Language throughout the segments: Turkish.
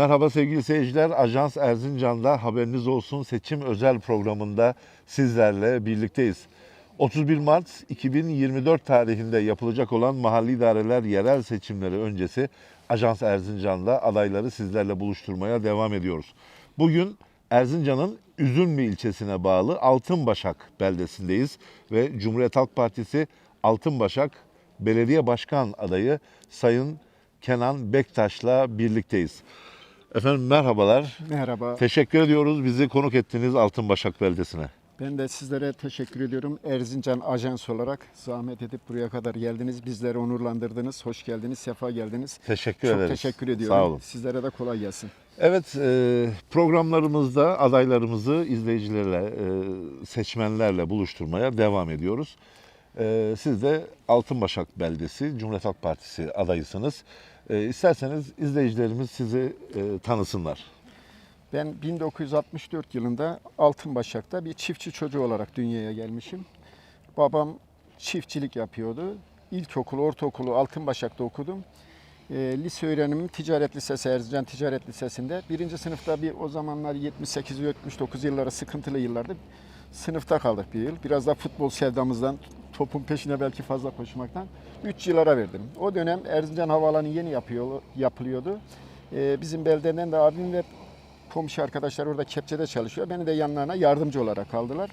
Merhaba sevgili seyirciler. Ajans Erzincan'da haberiniz olsun seçim özel programında sizlerle birlikteyiz. 31 Mart 2024 tarihinde yapılacak olan mahalli idareler yerel seçimleri öncesi Ajans Erzincan'da adayları sizlerle buluşturmaya devam ediyoruz. Bugün Erzincan'ın Üzülmü ilçesine bağlı Altınbaşak beldesindeyiz ve Cumhuriyet Halk Partisi Altınbaşak Belediye Başkan adayı Sayın Kenan Bektaş'la birlikteyiz. Efendim merhabalar. Merhaba. Teşekkür ediyoruz bizi konuk ettiniz Altınbaşak beldesine. Ben de sizlere teşekkür ediyorum. Erzincan Ajans olarak zahmet edip buraya kadar geldiniz. Bizleri onurlandırdınız. Hoş geldiniz, sefa geldiniz. Teşekkür Çok ederiz. teşekkür ediyorum. Sağ olun. Sizlere de kolay gelsin. Evet e, programlarımızda adaylarımızı izleyicilerle, e, seçmenlerle buluşturmaya devam ediyoruz. E, siz de Altınbaşak beldesi Cumhuriyet Halk Partisi adayısınız. E, isterseniz izleyicilerimiz sizi e, tanısınlar. Ben 1964 yılında Altınbaşak'ta bir çiftçi çocuğu olarak dünyaya gelmişim. Babam çiftçilik yapıyordu. İlkokulu, ortaokulu Altınbaşak'ta okudum. E, lise öğrenimim Ticaret Lisesi Erzincan Ticaret Lisesi'nde. Birinci sınıfta bir o zamanlar 78-79 yılları sıkıntılı yıllardı. Sınıfta kaldık bir yıl. Biraz da futbol sevdamızdan, topun peşine belki fazla koşmaktan 3 yıl ara verdim. O dönem Erzincan Havaalanı yeni yapıyor, yapılıyordu. E, bizim beldeden de abim ve komşu arkadaşlar orada kepçede çalışıyor. Beni de yanlarına yardımcı olarak aldılar.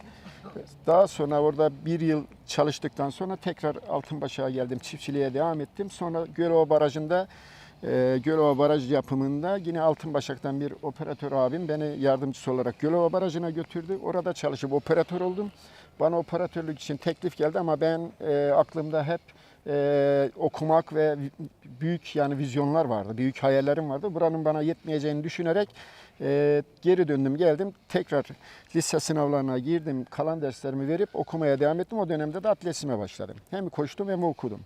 Daha sonra orada bir yıl çalıştıktan sonra tekrar Altınbaşak'a geldim. Çiftçiliğe devam ettim. Sonra Gölova Barajı'nda e, Gölova Baraj yapımında yine Altınbaşak'tan bir operatör abim beni yardımcısı olarak Gölova Barajı'na götürdü. Orada çalışıp operatör oldum. Bana operatörlük için teklif geldi ama ben e, aklımda hep e, okumak ve büyük yani vizyonlar vardı. Büyük hayallerim vardı. Buranın bana yetmeyeceğini düşünerek e, geri döndüm geldim. Tekrar lise sınavlarına girdim. Kalan derslerimi verip okumaya devam ettim. O dönemde de atletizme başladım. Hem koştum hem okudum.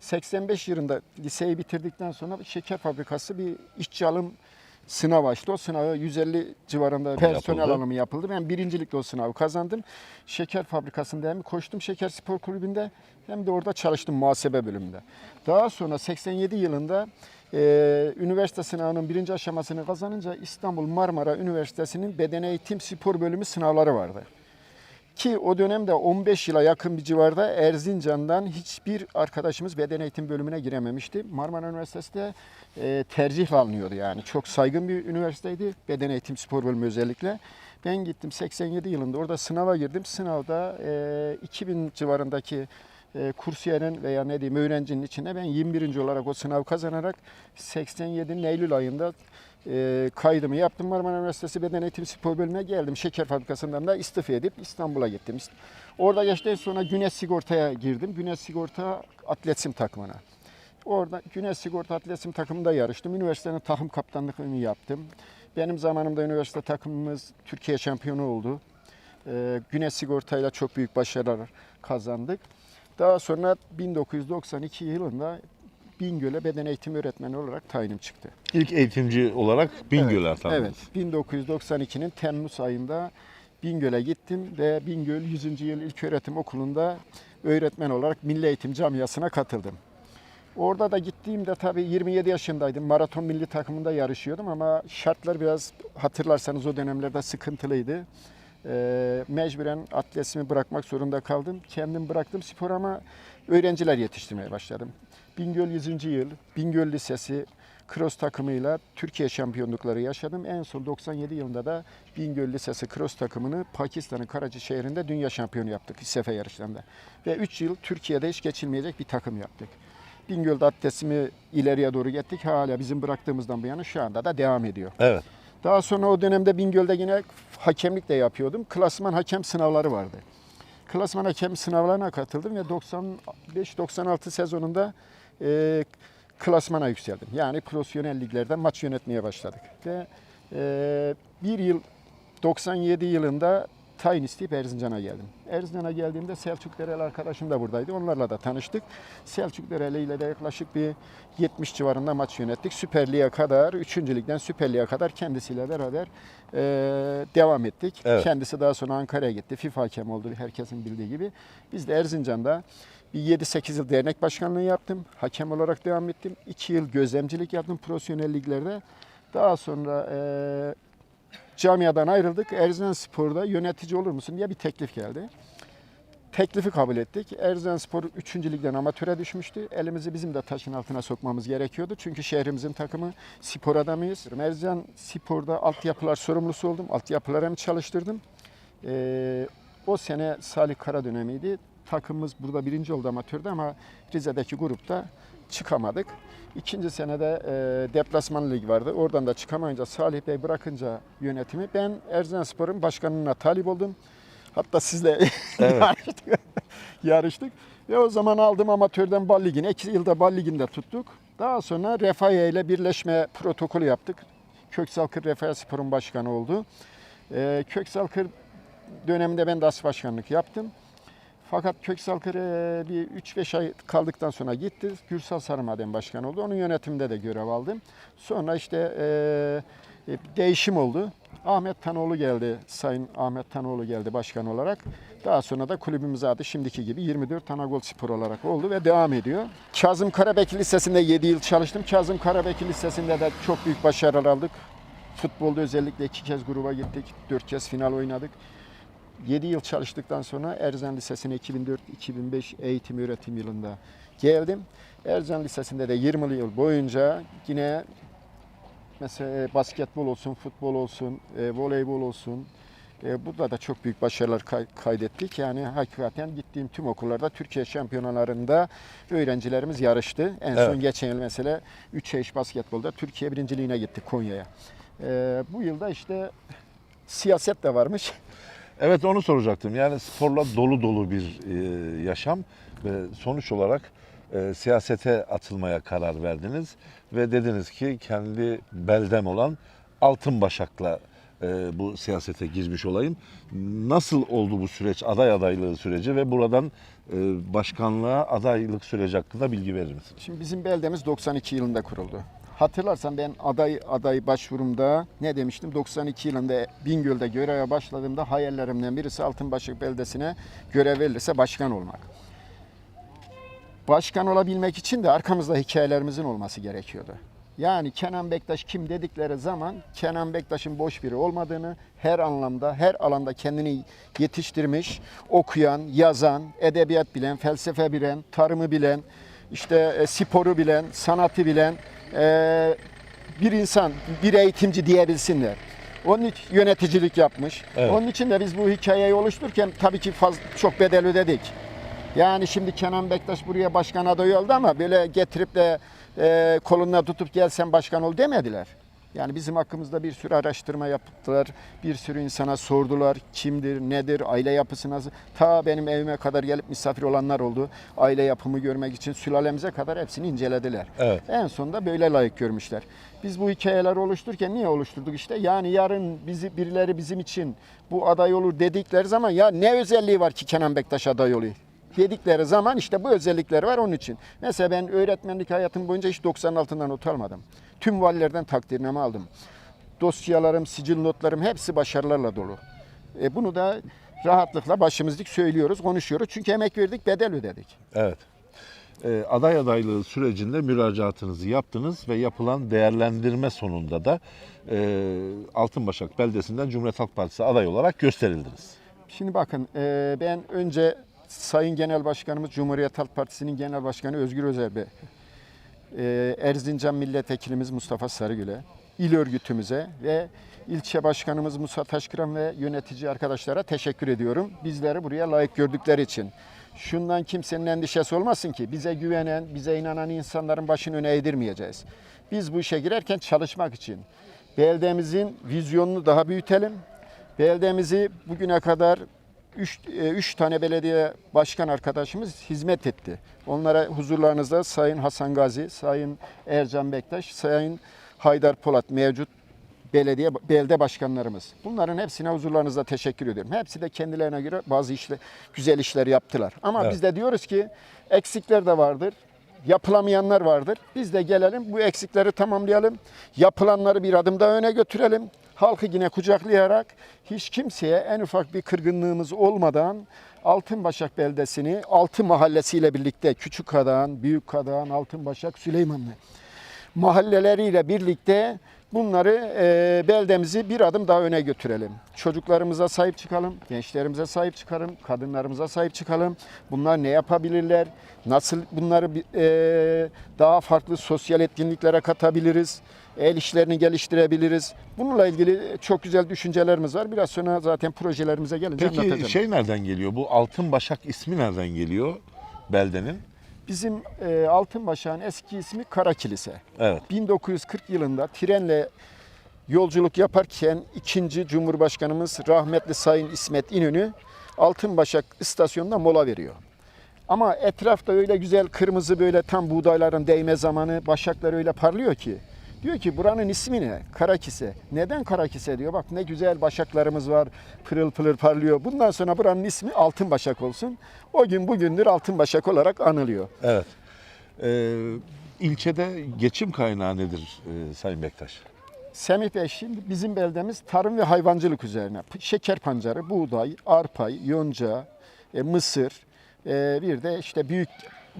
85 yılında liseyi bitirdikten sonra şeker fabrikası bir işçi alım sınav açtı. O sınavı 150 civarında personel Yapıldı. alımı yapıldı. Ben birincilikle o sınavı kazandım. Şeker fabrikasında hem koştum şeker spor kulübünde hem de orada çalıştım muhasebe bölümünde. Daha sonra 87 yılında e, üniversite sınavının birinci aşamasını kazanınca İstanbul Marmara Üniversitesi'nin beden eğitim spor bölümü sınavları vardı. Ki o dönemde 15 yıla yakın bir civarda Erzincan'dan hiçbir arkadaşımız beden eğitim bölümüne girememişti. Marmara Üniversitesi de e, tercihle alınıyordu yani. Çok saygın bir üniversiteydi. Beden eğitim spor bölümü özellikle. Ben gittim 87 yılında orada sınava girdim. Sınavda e, 2000 civarındaki e, kursiyerin veya ne diyeyim öğrencinin içinde ben 21. olarak o sınav kazanarak 87'nin Eylül ayında e, kaydımı yaptım. Marmara Üniversitesi Beden Eğitim Spor Bölümüne geldim. Şeker fabrikasından da istifa edip İstanbul'a gittim. Orada geçtikten sonra Güneş Sigorta'ya girdim. Güneş Sigorta atletizm takımına. Orada Güneş Sigorta atletizm takımında yarıştım. Üniversitenin takım kaptanlığını yaptım. Benim zamanımda üniversite takımımız Türkiye şampiyonu oldu. Ee, Güneş Sigorta'yla çok büyük başarılar kazandık. Daha sonra 1992 yılında Bingöl'e beden eğitimi öğretmeni olarak tayinim çıktı. İlk eğitimci olarak Bingöl'e atandınız. Evet, 1992'nin Temmuz ayında Bingöl'e gittim ve Bingöl 100. Yıl İlköğretim Okulu'nda öğretmen olarak Milli Eğitim Camiası'na katıldım. Orada da gittiğimde tabii 27 yaşındaydım. Maraton milli takımında yarışıyordum ama şartlar biraz hatırlarsanız o dönemlerde sıkıntılıydı. Ee, mecburen atletizmi bırakmak zorunda kaldım. Kendim bıraktım spor ama öğrenciler yetiştirmeye başladım. Bingöl 100. Yıl, Bingöl Lisesi, cross takımıyla Türkiye şampiyonlukları yaşadım. En son 97 yılında da Bingöl Lisesi cross takımını Pakistan'ın Karachi şehrinde dünya şampiyonu yaptık İSEFE yarışlarında. Ve 3 yıl Türkiye'de hiç geçilmeyecek bir takım yaptık. Bingöl'de atletizmi ileriye doğru gittik. Hala bizim bıraktığımızdan bu yana şu anda da devam ediyor. Evet. Daha sonra o dönemde Bingöl'de yine hakemlik de yapıyordum. Klasman hakem sınavları vardı. Klasman hakem sınavlarına katıldım ve 95-96 sezonunda e, klasmana yükseldim. Yani profesyonel liglerde maç yönetmeye başladık. Ve e, bir yıl 97 yılında tayin isteyip Erzincan'a geldim. Erzincan'a geldiğimde Selçuk Dereli arkadaşım da buradaydı. Onlarla da tanıştık. Selçuk Dereli ile de yaklaşık bir 70 civarında maç yönettik. Süper Lig'e kadar, 3. Ligden Süper Lig'e kadar kendisiyle beraber e, devam ettik. Evet. Kendisi daha sonra Ankara'ya gitti. FIFA hakem oldu herkesin bildiği gibi. Biz de Erzincan'da bir 7-8 yıl dernek başkanlığı yaptım. Hakem olarak devam ettim. 2 yıl gözlemcilik yaptım profesyonel liglerde. Daha sonra e, camiadan ayrıldık. Erzincan Spor'da yönetici olur musun diye bir teklif geldi. Teklifi kabul ettik. Erzincan Spor 3. ligden amatöre düşmüştü. Elimizi bizim de taşın altına sokmamız gerekiyordu. Çünkü şehrimizin takımı spor adamıyız. Erzincan Spor'da altyapılar sorumlusu oldum. Altyapılarımı çalıştırdım. Ee, o sene Salih Kara dönemiydi. Takımımız burada birinci oldu amatörde ama Rize'deki grupta çıkamadık. İkinci senede e, deplasman lig vardı. Oradan da çıkamayınca Salih Bey bırakınca yönetimi ben Erzincan Spor'un başkanına talip oldum. Hatta sizle Evet. yarıştık. yarıştık. Ve o zaman aldım amatörden bal ligine. İki yılda bal liginde tuttuk. Daha sonra Refaya ile birleşme protokolü yaptık. Köksal Kır Refaya Spor'un başkanı oldu. Ee, Köksal Kır döneminde ben de as başkanlık yaptım. Fakat Köksal Kır e, bir 3-5 ay kaldıktan sonra gitti. Gürsal Sarımaden başkan oldu. Onun yönetiminde de görev aldım. Sonra işte e, e, değişim oldu. Ahmet Tanoğlu geldi, Sayın Ahmet Tanoğlu geldi başkan olarak. Daha sonra da kulübümüz adı şimdiki gibi 24 Tanagol Spor olarak oldu ve devam ediyor. Kazım Karabekir Lisesi'nde 7 yıl çalıştım. Kazım Karabekir Lisesi'nde de çok büyük başarılar aldık. Futbolda özellikle iki kez gruba gittik, dört kez final oynadık. 7 yıl çalıştıktan sonra Erzen Lisesi'ne 2004-2005 eğitim öğretim yılında geldim. Erzen Lisesi'nde de 20 yıl boyunca yine mesela basketbol olsun, futbol olsun, e, voleybol olsun. E, burada da çok büyük başarılar kay- kaydettik. Yani hakikaten gittiğim tüm okullarda Türkiye şampiyonalarında öğrencilerimiz yarıştı. En son Evet. geçen yıl mesela 3 eş basketbolda Türkiye birinciliğine gittik Konya'ya. E, bu yılda işte siyaset de varmış. Evet onu soracaktım. Yani sporla dolu dolu bir e, yaşam ve sonuç olarak e, siyasete atılmaya karar verdiniz ve dediniz ki kendi beldem olan Altınbaşak'la e, bu siyasete girmiş olayım. Nasıl oldu bu süreç, aday adaylığı süreci ve buradan e, başkanlığa adaylık süreci hakkında bilgi verir misiniz? Şimdi bizim beldemiz 92 yılında kuruldu. Hatırlarsan ben aday aday başvurumda ne demiştim? 92 yılında Bingöl'de göreve başladığımda hayallerimden birisi Altınbaşık beldesine görev verilirse başkan olmak. Başkan olabilmek için de arkamızda hikayelerimizin olması gerekiyordu. Yani Kenan Bektaş kim dedikleri zaman Kenan Bektaş'ın boş biri olmadığını her anlamda, her alanda kendini yetiştirmiş, okuyan, yazan, edebiyat bilen, felsefe bilen, tarımı bilen, işte e, sporu bilen, sanatı bilen e, bir insan, bir eğitimci diyebilsinler. Onun için yöneticilik yapmış. Evet. Onun için de biz bu hikayeyi oluştururken tabii ki faz, çok bedel ödedik. Yani şimdi Kenan Bektaş buraya başkan adayı oldu ama böyle getirip de e, koluna tutup gel sen başkan ol demediler. Yani bizim hakkımızda bir sürü araştırma yaptılar. Bir sürü insana sordular. Kimdir, nedir, aile yapısı nasıl. Ta benim evime kadar gelip misafir olanlar oldu. Aile yapımı görmek için sülalemize kadar hepsini incelediler. Evet. En sonunda böyle layık görmüşler. Biz bu hikayeleri oluştururken niye oluşturduk işte? Yani yarın bizi birileri bizim için bu aday olur dedikleri zaman ya ne özelliği var ki Kenan Bektaş aday oluyor? Dedikleri zaman işte bu özellikleri var onun için. Mesela ben öğretmenlik hayatım boyunca hiç 90 altından not almadım. Tüm valilerden takdirname aldım. Dosyalarım, sicil notlarım hepsi başarılarla dolu. E bunu da rahatlıkla başımız dik söylüyoruz, konuşuyoruz. Çünkü emek verdik, bedel ödedik. Evet. E, aday adaylığı sürecinde müracaatınızı yaptınız ve yapılan değerlendirme sonunda da e, Altınbaşak beldesinden Cumhuriyet Halk Partisi aday olarak gösterildiniz. Şimdi bakın e, ben önce Sayın Genel Başkanımız Cumhuriyet Halk Partisi'nin Genel Başkanı Özgür Özel Bey, Erzincan Milletvekilimiz Mustafa Sarıgül'e, il örgütümüze ve ilçe başkanımız Musa Taşkıran ve yönetici arkadaşlara teşekkür ediyorum. Bizleri buraya layık gördükleri için. Şundan kimsenin endişesi olmasın ki bize güvenen, bize inanan insanların başını öne eğdirmeyeceğiz. Biz bu işe girerken çalışmak için beldemizin vizyonunu daha büyütelim. Beldemizi bugüne kadar 3 üç tane belediye başkan arkadaşımız hizmet etti. Onlara huzurlarınızda Sayın Hasan Gazi, Sayın Ercan Bektaş, Sayın Haydar Polat mevcut belediye belde başkanlarımız. Bunların hepsine huzurlarınızda teşekkür ediyorum. Hepsi de kendilerine göre bazı işler, güzel işler yaptılar. Ama Evet. biz de diyoruz ki eksikler de vardır. Yapılamayanlar vardır. Biz de gelelim bu eksikleri tamamlayalım. Yapılanları bir adım daha öne götürelim. Halkı yine kucaklayarak hiç kimseye en ufak bir kırgınlığımız olmadan Altınbaşak beldesini altı mahallesiyle birlikte Küçük Kadağan, Büyük Kadağan, Altınbaşak, Süleymanlı. mahalleleriyle birlikte bunları e, beldemizi bir adım daha öne götürelim. Çocuklarımıza sahip çıkalım, gençlerimize sahip çıkalım, kadınlarımıza sahip çıkalım. Bunlar ne yapabilirler? Nasıl bunları e, daha farklı sosyal etkinliklere katabiliriz? El işlerini geliştirebiliriz. Bununla ilgili çok güzel düşüncelerimiz var. Biraz sonra zaten projelerimize gelince Peki anlatacağım. şey nereden geliyor? Bu Altın Başak ismi nereden geliyor beldenin? Bizim e, Altınbaşak'ın eski ismi Kara Kilise. Evet. 1940 yılında trenle yolculuk yaparken ikinci Cumhurbaşkanımız rahmetli Sayın İsmet İnönü Altınbaşak istasyonunda mola veriyor. Ama etrafta öyle güzel kırmızı böyle tam buğdayların değme zamanı başaklar öyle parlıyor ki. Diyor ki buranın ismi ne? Karakise. Neden Karakise diyor. Bak ne güzel başaklarımız var. Pırıl pırıl parlıyor. Bundan sonra buranın ismi Altın Başak olsun. O gün bugündür Altın Başak olarak anılıyor. Evet. Ee, ilçede geçim kaynağı nedir e, Sayın Bektaş? Semih Bey şimdi bizim beldemiz tarım ve hayvancılık üzerine. Şeker pancarı, buğday, arpa, yonca, e, mısır, e, bir de işte büyük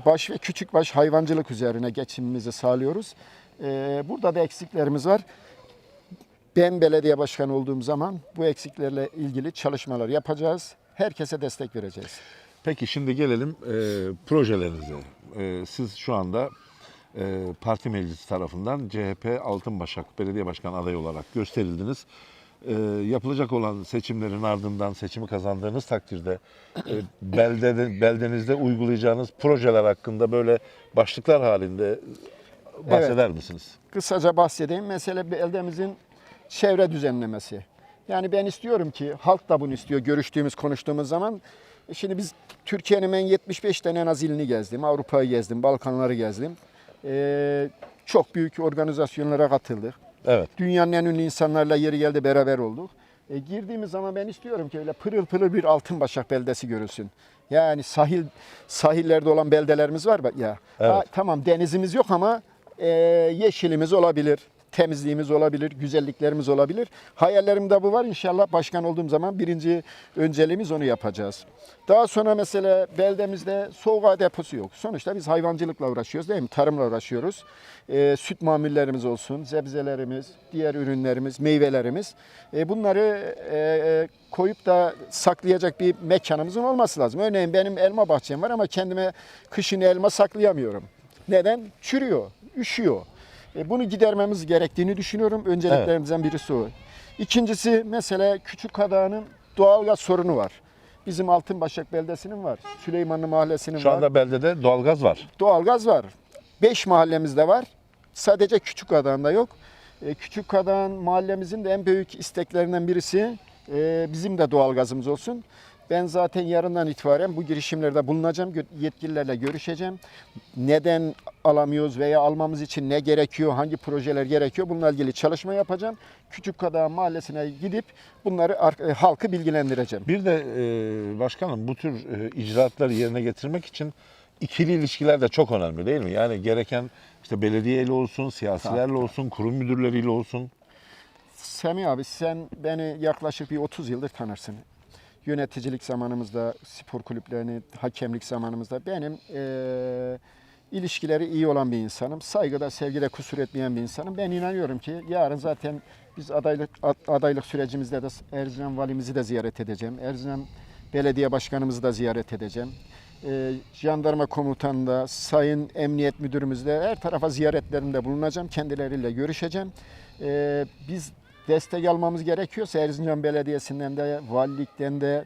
baş ve küçük baş hayvancılık üzerine geçimimizi sağlıyoruz. E, burada da eksiklerimiz var. Ben belediye başkanı olduğum zaman bu eksiklerle ilgili çalışmalar yapacağız. Herkese destek vereceğiz. Peki şimdi gelelim e, projelerinize. E, siz şu anda e, parti meclisi tarafından CHP Altın Başak Belediye Başkanı adayı olarak gösterildiniz. E, yapılacak olan seçimlerin ardından seçimi kazandığınız takdirde e, beldede, beldenizde uygulayacağınız projeler hakkında böyle başlıklar halinde bahseder misiniz? kısaca bahsedeyim. Mesele beldemizin çevre düzenlemesi. Yani ben istiyorum ki halk da bunu istiyor görüştüğümüz konuştuğumuz zaman. Şimdi biz Türkiye'nin ben 75 tane en az ilini gezdim. Avrupa'yı gezdim, Balkanları gezdim. Ee, çok büyük organizasyonlara katıldık. Evet. Dünyanın en ünlü insanlarla yeri geldi beraber olduk. E, girdiğimiz zaman ben istiyorum ki öyle pırıl pırıl bir Altınbaşak beldesi görülsün. Yani sahil sahillerde olan beldelerimiz var ya. Evet. Ha, tamam denizimiz yok ama e, yeşilimiz olabilir, temizliğimiz olabilir, güzelliklerimiz olabilir. Hayallerimde bu var. İnşallah başkan olduğum zaman birinci önceliğimiz onu yapacağız. Daha sonra mesela beldemizde soğuk hava deposu yok. Sonuçta biz hayvancılıkla uğraşıyoruz değil mi? Tarımla uğraşıyoruz. E, süt mamullerimiz olsun, sebzelerimiz, diğer ürünlerimiz, meyvelerimiz. E, bunları e, koyup da saklayacak bir mekanımızın olması lazım. Örneğin benim elma bahçem var ama kendime kışın elma saklayamıyorum. Neden? Çürüyor, üşüyor. E, bunu gidermemiz gerektiğini düşünüyorum. Önceliklerimizden birisi o. İkincisi mesela Küçük Kadağı'nın doğalgaz sorunu var. Bizim Altınbaşak beldesinin var. Süleymanlı Mahallesi'nin Şu var. anda beldede doğalgaz var. Doğalgaz var. 5 mahallemizde var. Sadece Küçük Kadağı'nda yok. E, Küçük Kadağın mahallemizin de en büyük isteklerinden birisi e, bizim de doğalgazımız olsun. Ben zaten yarından itibaren bu girişimlerde bulunacağım. Yetkililerle görüşeceğim. Neden alamıyoruz veya almamız için ne gerekiyor, hangi projeler gerekiyor bununla ilgili çalışma yapacağım. Küçük Kadağ mahallesine gidip bunları ar- e, halkı bilgilendireceğim. Bir de e, başkanım bu tür e, icraatları yerine getirmek için ikili ilişkiler de çok önemli değil mi? Yani gereken işte belediyeyle olsun, siyasilerle olsun, kurum müdürleriyle olsun. Semih abi sen beni yaklaşık bir 30 yıldır tanırsın. Yöneticilik zamanımızda, spor kulüplerini, hakemlik zamanımızda benim eee, ilişkileri iyi olan bir insanım. Saygıda, sevgide kusur etmeyen bir insanım. Ben inanıyorum ki yarın zaten biz adaylık ad- adaylık sürecimizde de Erzincan valimizi de ziyaret edeceğim. Erzincan belediye başkanımızı da ziyaret edeceğim. Eee jandarma komutanında, sayın emniyet müdürümüzle her tarafa ziyaretlerimde bulunacağım. Kendileriyle görüşeceğim. Eee, biz destek almamız gerekiyorsa Erzincan Belediyesi'nden de, valilikten de,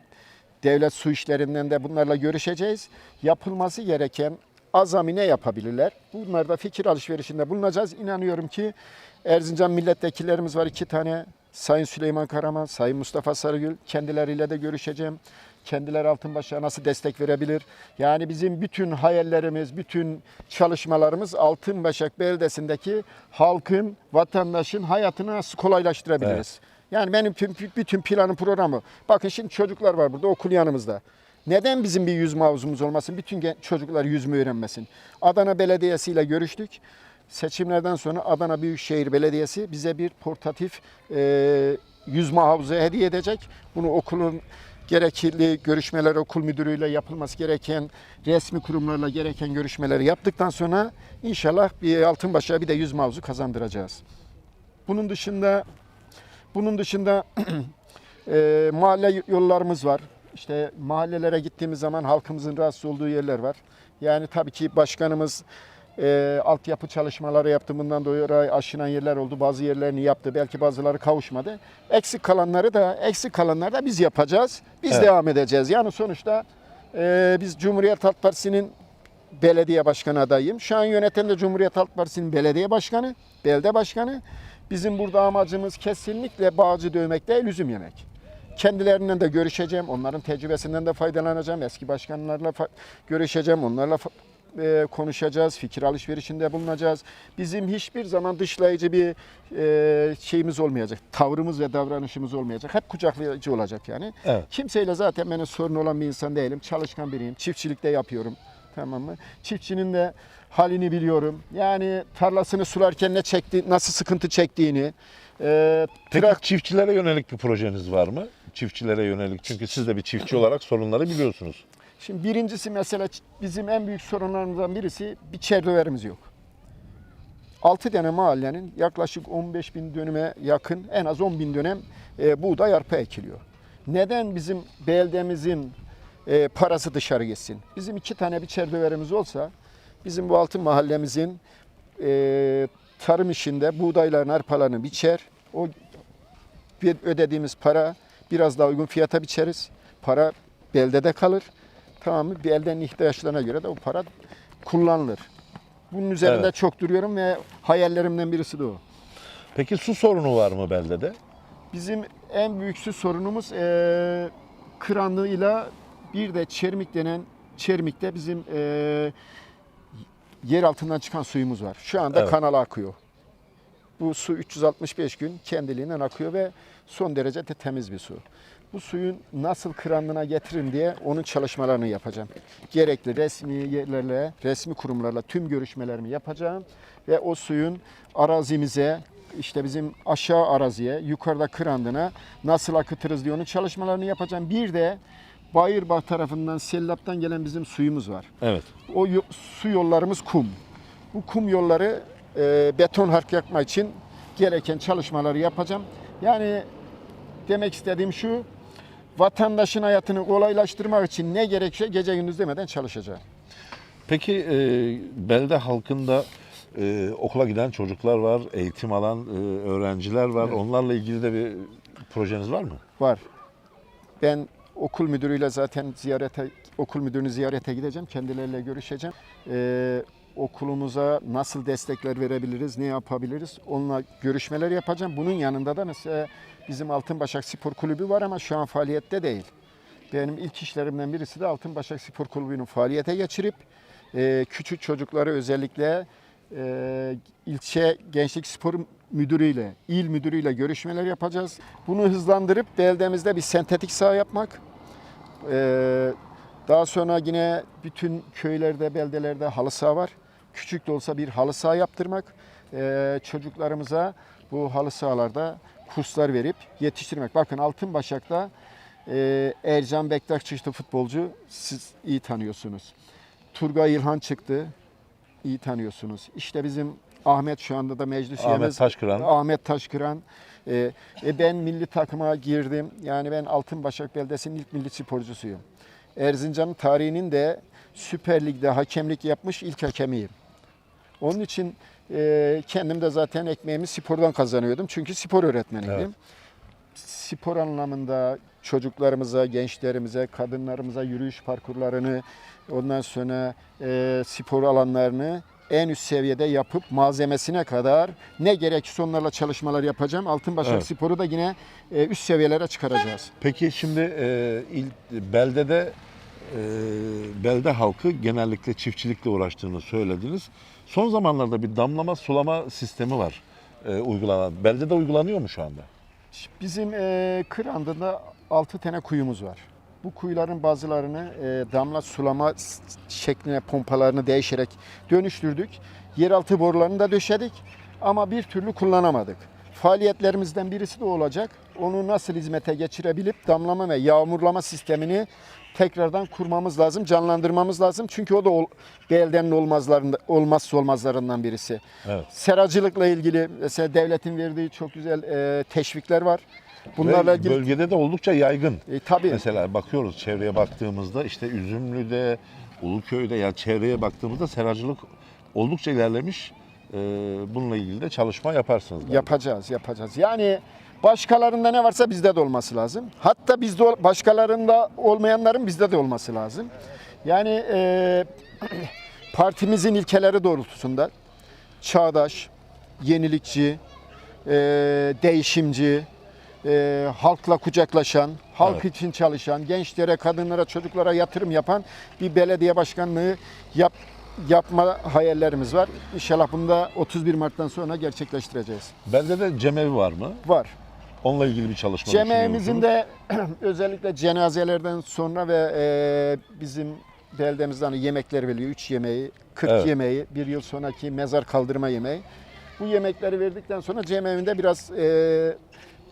devlet su işlerinden de bunlarla görüşeceğiz. Yapılması gereken azami ne yapabilirler? Bunlarda fikir alışverişinde bulunacağız. İnanıyorum ki Erzincan milletvekillerimiz var iki tane. Sayın Süleyman Karaman, Sayın Mustafa Sarıgül kendileriyle de görüşeceğim. Kendileri Altınbaş'a nasıl destek verebilir? Yani bizim bütün hayallerimiz, bütün çalışmalarımız Altınbaşak beldesindeki halkın, vatandaşın hayatını nasıl kolaylaştırabiliriz? Yani benim tüm, bütün planım programı. Bakın şimdi çocuklar var burada okul yanımızda. Neden bizim bir yüzme havuzumuz olmasın? Bütün gen- çocuklar yüzme öğrenmesin. Adana Belediyesi ile görüştük. Seçimlerden sonra Adana Büyükşehir Belediyesi bize bir portatif e, yüzme havuzu hediye edecek. Bunu okulun gerekli görüşmeler okul müdürüyle yapılması gereken resmi kurumlarla gereken görüşmeleri yaptıktan sonra inşallah bir Altınbaş'a bir de 100 mavzu kazandıracağız. Bunun dışında bunun dışında e, mahalle yollarımız var. İşte mahallelere gittiğimiz zaman halkımızın rahatsız olduğu yerler var. Yani tabii ki başkanımız e, altyapı çalışmaları yaptı. Bundan dolayı aşınan yerler oldu. Bazı yerlerini yaptı. Belki bazıları kavuşmadı. Eksik kalanları da eksik kalanları da biz yapacağız. Biz Evet. devam edeceğiz. Yani sonuçta e, biz Cumhuriyet Halk Partisi'nin belediye başkanı adayım. Şu an yöneten de Cumhuriyet Halk Partisi'nin belediye başkanı, belde başkanı. Bizim burada amacımız kesinlikle bağcı dövmek değil, üzüm yemek. Kendilerinden de görüşeceğim, onların tecrübesinden de faydalanacağım. Eski başkanlarla fa- görüşeceğim, onlarla e, konuşacağız, fikir alışverişinde bulunacağız. Bizim hiçbir zaman dışlayıcı bir e, şeyimiz olmayacak, tavrımız ve davranışımız olmayacak. Hep kucaklayıcı olacak yani. Evet. Kimseyle zaten benim sorun olan bir insan değilim. Çalışkan biriyim. Çiftçilikte yapıyorum. Tamam mı? Çiftçinin de halini biliyorum. Yani tarlasını sularken ne çekti, nasıl sıkıntı çektiğini. E, Peki trak- çiftçilere yönelik bir projeniz var mı? Çiftçilere yönelik çünkü siz de bir çiftçi olarak sorunları biliyorsunuz. Şimdi birincisi mesela bizim en büyük sorunlarımızdan birisi bir çerdöverimiz yok. 6 tane mahallenin yaklaşık 15 bin dönüme yakın en az 10 bin dönem e, buğday arpa ekiliyor. Neden bizim beldemizin e, parası dışarı gitsin? Bizim iki tane bir çerdöverimiz olsa bizim bu altın mahallemizin e, tarım işinde buğdayların arpalarını biçer. O ödediğimiz para biraz daha uygun fiyata biçeriz. Para beldede kalır. Tamam mı? Beldenin ihtiyaçlarına göre de o para kullanılır. Bunun üzerinde Evet. çok duruyorum ve hayallerimden birisi de o. Peki su sorunu var mı beldede? Bizim en büyük su sorunumuz eee kıranlığıyla bir de çermik denen çermikte bizim eee yer altından çıkan suyumuz var. Şu anda Evet. kanala akıyor. Bu su 365 gün kendiliğinden akıyor ve son derece de temiz bir su. Bu suyun nasıl kıranlığına getirin diye onun çalışmalarını yapacağım. Gerekli resmi yerlerle, resmi kurumlarla tüm görüşmelerimi yapacağım ve o suyun arazimize, işte bizim aşağı araziye, yukarıda kırandına nasıl akıtırız diye onun çalışmalarını yapacağım. Bir de Bayırbağ tarafından Sellap'tan gelen bizim suyumuz var. Evet. O su yollarımız kum. Bu kum yolları e, beton hark yakma için gereken çalışmaları yapacağım. Yani demek istediğim şu, vatandaşın hayatını kolaylaştırmak için ne gerekse gece gündüz demeden çalışacağım. Peki e, belde halkında e, okula giden çocuklar var, eğitim alan e, öğrenciler var. Evet. Onlarla ilgili de bir projeniz var mı? Var. Ben okul müdürüyle zaten ziyarete, okul müdürünü ziyarete gideceğim. Kendileriyle görüşeceğim. Ee, okulumuza nasıl destekler verebiliriz, ne yapabiliriz? Onunla görüşmeler yapacağım. Bunun yanında da mesela bizim Altınbaşak Spor Kulübü var ama şu an faaliyette değil. Benim ilk işlerimden birisi de Altınbaşak Spor Kulübü'nü faaliyete geçirip e, küçük çocukları özellikle e, ilçe gençlik spor müdürüyle, il müdürüyle görüşmeler yapacağız. Bunu hızlandırıp beldemizde bir sentetik saha yapmak. E, daha sonra yine bütün köylerde, beldelerde halı saha var. Küçük de olsa bir halı saha yaptırmak. E, çocuklarımıza bu halı sahalarda kurslar verip yetiştirmek. Bakın Altınbaşak'ta e, Ercan Bektaş çıktı futbolcu. Siz iyi tanıyorsunuz. Turgay İlhan çıktı. iyi tanıyorsunuz. İşte bizim Ahmet şu anda da meclis Ahmet üyemiz. Taşkıran. Ahmet Taşkıran. E, e, ben milli takıma girdim. Yani ben Altınbaşak Beldesi'nin ilk milli sporcusuyum. Erzincan'ın tarihinin de Süper Lig'de hakemlik yapmış ilk hakemiyim. Onun için e, kendim de zaten ekmeğimi spordan kazanıyordum. Çünkü spor öğretmeniydim. Evet. Spor anlamında çocuklarımıza, gençlerimize, kadınlarımıza yürüyüş parkurlarını, ondan sonra e, spor alanlarını en üst seviyede yapıp malzemesine kadar ne gerekirse onlarla çalışmalar yapacağım. Altınbaşak Evet. Spor'u da yine e, üst seviyelere çıkaracağız. Peki şimdi e, il, beldede e, belde halkı genellikle çiftçilikle uğraştığını söylediniz. Son zamanlarda bir damlama sulama sistemi var e, uygulanan. Beldede uygulanıyor mu şu anda? Bizim e, Kırandı'da 6 tane kuyumuz var. Bu kuyuların bazılarını e, damla sulama şekline pompalarını değişerek dönüştürdük. Yeraltı borularını da döşedik ama bir türlü kullanamadık. Faaliyetlerimizden birisi de olacak. Onu nasıl hizmete geçirebilip damlama ve yağmurlama sistemini tekrardan kurmamız lazım, canlandırmamız lazım. Çünkü o da ol, beldenin olmazlarında, olmazsa olmazlarından birisi. Evet. Seracılıkla ilgili mesela devletin verdiği çok güzel e, teşvikler var. Bunlarla Ve ilgili bölgede de oldukça yaygın. e, tabii Mesela bakıyoruz çevreye baktığımızda işte Üzümlü'de, Uluköy'de ya çevreye baktığımızda seracılık oldukça ilerlemiş. Ee, bununla ilgili de çalışma yaparsınız. galiba. Yapacağız, yapacağız. Yani başkalarında ne varsa bizde de olması lazım. Hatta bizde başkalarında olmayanların bizde de olması lazım. Yani e, partimizin ilkeleri doğrultusunda çağdaş, yenilikçi, e, değişimci, e, halkla kucaklaşan, halk Evet. için çalışan, gençlere, kadınlara, çocuklara yatırım yapan bir belediye başkanlığı yap, yapma hayallerimiz var. İnşallah bunu da 31 Mart'tan sonra gerçekleştireceğiz. Bende de cemevi var mı? Var. Onunla ilgili bir çalışma Cemeğimizin düşünüyor de özellikle cenazelerden sonra ve e, bizim beldemizden hani yemekler veriliyor. 3 yemeği, 40 Evet. yemeği, bir yıl sonraki mezar kaldırma yemeği. Bu yemekleri verdikten sonra cemeğinde biraz e,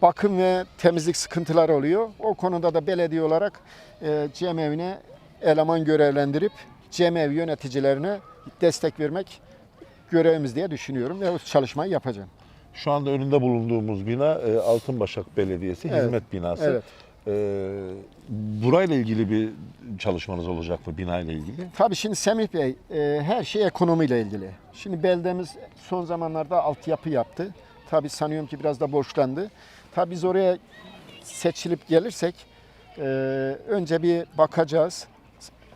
bakım ve temizlik sıkıntıları oluyor. O konuda da belediye olarak e, cemevine eleman görevlendirip cemev yöneticilerine destek vermek görevimiz diye düşünüyorum ve o çalışmayı yapacağım. Şu anda önünde bulunduğumuz bina e, Altınbaşak Belediyesi Evet. hizmet binası. Evet. Ee, burayla ilgili bir çalışmanız olacak mı binayla ilgili? Tabii şimdi Semih Bey e, her şey ekonomiyle ilgili. Şimdi beldemiz son zamanlarda altyapı yaptı. Tabii sanıyorum ki biraz da borçlandı. Tabii biz oraya seçilip gelirsek e, önce bir bakacağız.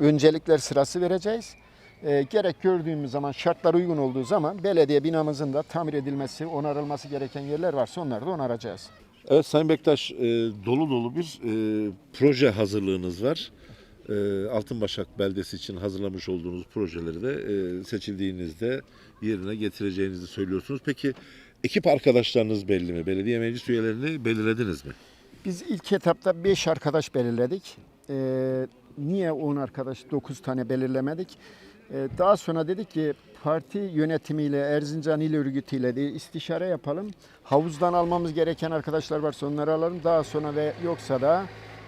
Öncelikler sırası vereceğiz. E, gerek gördüğümüz zaman şartlar uygun olduğu zaman belediye binamızın da tamir edilmesi, onarılması gereken yerler varsa onları da onaracağız. Evet Sayın Bektaş, e, dolu dolu bir e, proje hazırlığınız var. E, Altınbaşak beldesi için hazırlamış olduğunuz projeleri de e, seçildiğinizde yerine getireceğinizi söylüyorsunuz. Peki ekip arkadaşlarınız belli mi? Belediye meclis üyelerini belirlediniz mi? Biz ilk etapta 5 arkadaş belirledik. Ee, niye 10 arkadaş 9 tane belirlemedik? Ee, daha sonra dedik ki parti yönetimiyle Erzincan İl Örgütü'yle de istişare yapalım. Havuzdan almamız gereken arkadaşlar varsa onları alalım. Daha sonra ve yoksa da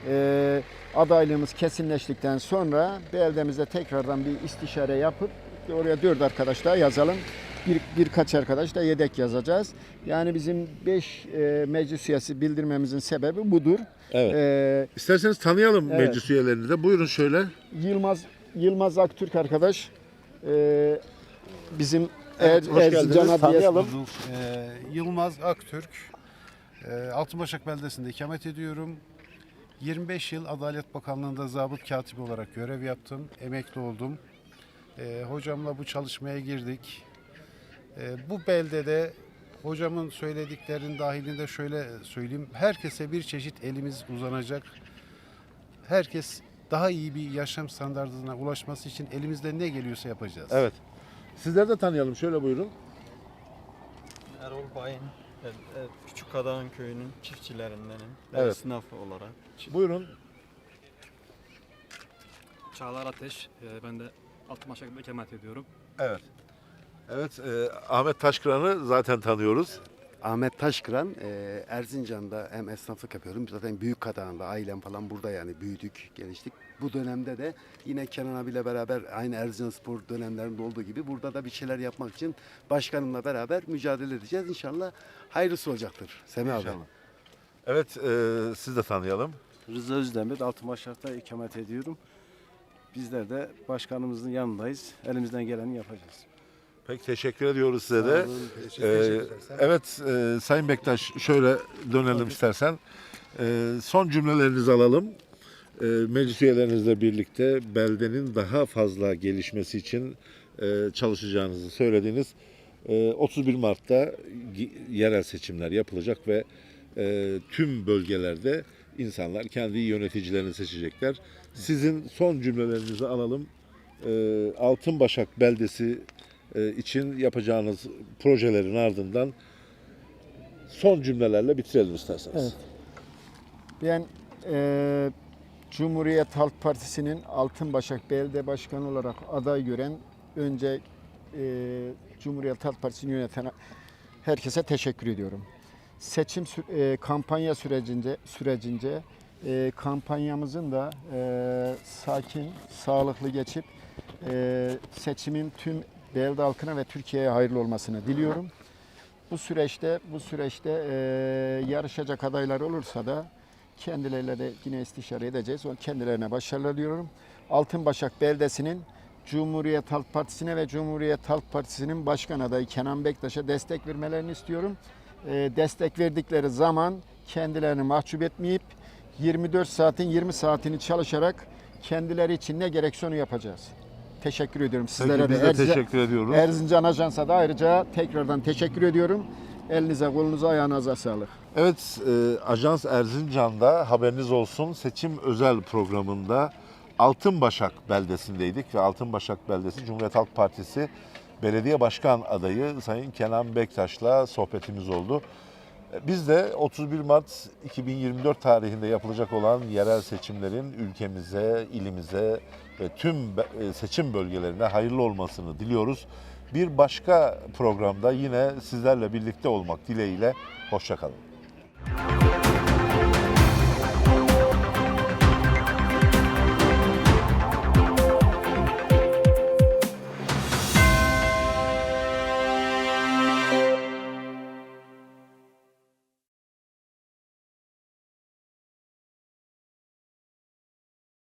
e, adaylığımız kesinleştikten sonra beldemizde tekrardan bir istişare yapıp oraya 4 arkadaş daha yazalım. Bir, birkaç arkadaş da yedek yazacağız. Yani bizim 5 e, meclis üyesi bildirmemizin sebebi budur. Evet. E, İsterseniz tanıyalım Evet. meclis üyelerini de. Buyurun şöyle. Yılmaz Yılmaz Aktürk arkadaş e, bizim Evet, Er-. Erzincan Adliyesi. Ee, Yılmaz Aktürk. Ee, Altınbaşak beldesinde ikamet ediyorum. 25 yıl Adalet Bakanlığı'nda zabıt katibi olarak görev yaptım. Emekli oldum. Ee, hocamla bu çalışmaya girdik. Ee, bu beldede hocamın söylediklerinin dahilinde şöyle söyleyeyim. Herkese bir çeşit elimiz uzanacak. Herkes daha iyi bir yaşam standartına ulaşması için elimizden ne geliyorsa yapacağız. Evet. Sizleri de tanıyalım. Şöyle buyurun. Erol Bayın, evet, evet, Küçük Kadağan Köyü'nün çiftçilerindenim. Evet. Esnaf olarak. Buyurun. Çağlar Ateş. Ee, Ben de Altınbaşak'ta ikamet ediyorum. Evet. Evet, e, Ahmet Taşkıran'ı zaten tanıyoruz. Ahmet Taşkıran, e, Erzincan'da hem esnaflık yapıyorum. Zaten büyük kadağında ailem falan burada yani büyüdük, geliştik. Bu dönemde de yine Kenan abiyle beraber aynı Erzincan Spor dönemlerinde olduğu gibi burada da bir şeyler yapmak için başkanımla beraber mücadele edeceğiz. İnşallah hayırlısı olacaktır Semih abi. İnşallah. Evet, e, siz de tanıyalım. Rıza Özdemir, Altınbaşak'ta ikamet ediyorum. Bizler de başkanımızın yanındayız. Elimizden geleni yapacağız. Pek teşekkür ediyoruz size de. Teşekkür Ee, evet, e, Sayın Bektaş şöyle dönelim istersen. E, son cümlelerinizi alalım. E, meclis üyelerinizle birlikte beldenin daha fazla gelişmesi için e, çalışacağınızı söylediniz. E, 31 Mart'ta yerel seçimler yapılacak ve e, tüm bölgelerde insanlar kendi yöneticilerini seçecekler. Sizin son cümlelerinizi alalım. E, Altınbaşak beldesi için yapacağınız projelerin ardından son cümlelerle bitirelim isterseniz. Evet. Ben e, Cumhuriyet Halk Partisi'nin Altınbaşak Belediye Başkanı olarak aday gören önce e, Cumhuriyet Halk Partisi'ni yöneten herkese teşekkür ediyorum. seçim e, kampanya sürecince sürecince e, kampanyamızın da e, sakin, sağlıklı geçip e, seçimin tüm belde halkına ve Türkiye'ye hayırlı olmasını diliyorum. Bu süreçte bu süreçte e, yarışacak adaylar olursa da kendileriyle de yine istişare edeceğiz. Kendilerine başarılar diliyorum. Altınbaşak Beldesi'nin Cumhuriyet Halk Partisi'ne ve Cumhuriyet Halk Partisi'nin başkan adayı Kenan Bektaş'a destek vermelerini istiyorum. E, destek verdikleri zaman kendilerini mahcup etmeyip 24 saatin 20 saatini çalışarak kendileri için ne gerekse onu yapacağız. Teşekkür ediyorum sizlere Peki, biz de Erzincan- teşekkür ediyoruz. Erzincan Ajans'a da ayrıca tekrardan teşekkür ediyorum. Elinize, kolunuza, ayağınıza sağlık. Evet, e, Ajans Erzincan'da haberiniz olsun seçim özel programında Altınbaşak beldesindeydik ve Altınbaşak beldesi Cumhuriyet Halk Partisi Belediye Başkan adayı Sayın Kenan Bektaş'la sohbetimiz oldu. E, Biz de 31 Mart 2024 tarihinde yapılacak olan yerel seçimlerin ülkemize, ilimize tüm e, seçim bölgelerine hayırlı olmasını diliyoruz. Bir başka programda yine sizlerle birlikte olmak dileğiyle hoşçakalın.